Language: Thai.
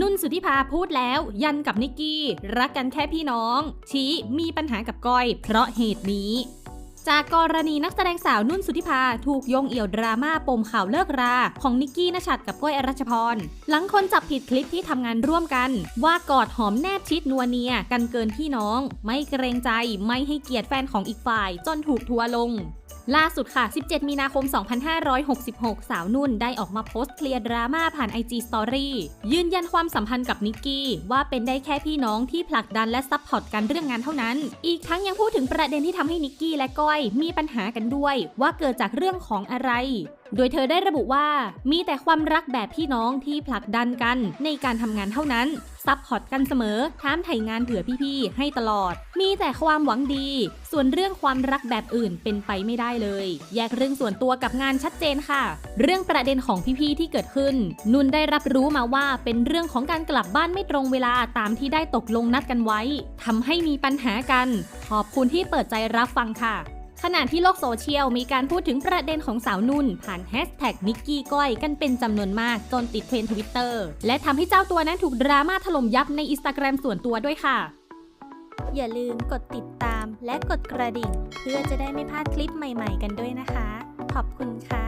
นุ่นสุธิภาพูดแล้วยันกับนิกกี้ รักกันแค่พี่น้อง ชี้มีปัญหากับก้อย เพราะเหตุนี้จากกรณีนักแสดงสาวนุ่นสุธิภา ถูกโยงเอี่ยวดราม่าปมข่าวเลิกรา ของนิกกี้นชัดกับก้อยอรัชพร หลังคนจับผิดคลิปที่ทำงานร่วมกัน ว่ากอดหอมแนบชิดนัวเนียกันเกินพี่น้อง ไม่เกรงใจไม่ให้เกียรติแฟนของอีกฝ่าย จนถูกทัวลงล่าสุดค่ะ 17 มีนาคม 2566 สาวนุ่นได้ออกมาโพสต์เคลียร์ดราม่าผ่าน IG Story ยืนยันความสัมพันธ์กับนิกกี้ ว่าเป็นได้แค่พี่น้องที่ผลักดันและซัพพอร์ตกันเรื่องงานเท่านั้น อีกทั้งยังพูดถึงประเด็นที่ทำให้นิกกี้และก้อย มีปัญหากันด้วย ว่าเกิดจากเรื่องของอะไรโดยเธอได้ระบุว่ามีแต่ความรักแบบพี่น้องที่ผลักดันกันในการทำงานเท่านั้น ซัพพอร์ตกันเสมอถามไถ่งานเผื่อพี่ๆ ให้ตลอด มีแต่ความหวังดี ส่วนเรื่องความรักแบบอื่นเป็นไปไม่ได้เลย แยกเรื่องส่วนตัวกับงานชัดเจนค่ะ เรื่องประเด็นของพี่ๆ ที่เกิดขึ้น นุนได้รับรู้มาว่าเป็นเรื่องของการกลับบ้านไม่ตรงเวลาตามที่ได้ตกลงนัดกันไว้ทำให้มีปัญหากัน ขอบคุณที่เปิดใจรับฟังค่ะ ขณะที่โลกโซเชียลมีการพูดถึงประเด็นของสาวนุ่น ผ่านแฮชแท็กนิกกี้ก้อยกันเป็นจำนวนมากจนติดเทรนด์ทวิตเตอร์และทำให้เจ้าตัวนั้นถูกดราม่าถล่มยับในอินสตาแกรมส่วนตัวด้วยค่ะ อย่าลืมกดติดตามและกดกระดิ่ง เพื่อจะได้ไม่พลาดคลิปใหม่ ๆ กันด้วยนะคะ ขอบคุณค่ะ